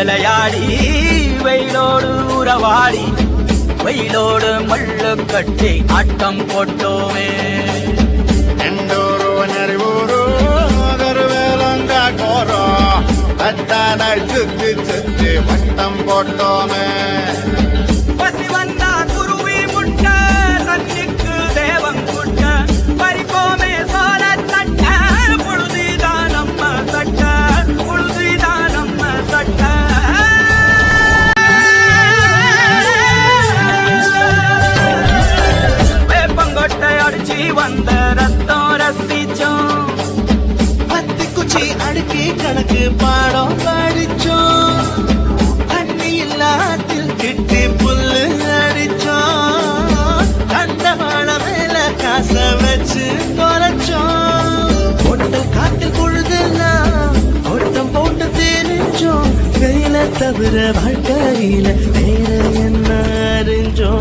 விளையாடி வெயிலோடு உறவாடி வெயிலோடு மல்லு கட்டி ஆட்டம் போட்டோமே. எண்டோரோ நெறிவோரோ வேலங்காட்டோரோ அத்தான சுத்தி சுத்தி வட்டம் போட்டோமே. கணக்கு பாடம் படிச்சோம். தண்ணி இல்லாத்தில் கிட்டி புல்லு அடிச்சோம். கண்ட வாழ மேல காச வச்சு தொலைச்சோம். ஒட்டல் காட்டில் பொழுதெல்லாம் ஓட்டம் போட்டு தெரிஞ்சோம் கையில தவிர வாழ்க்கையில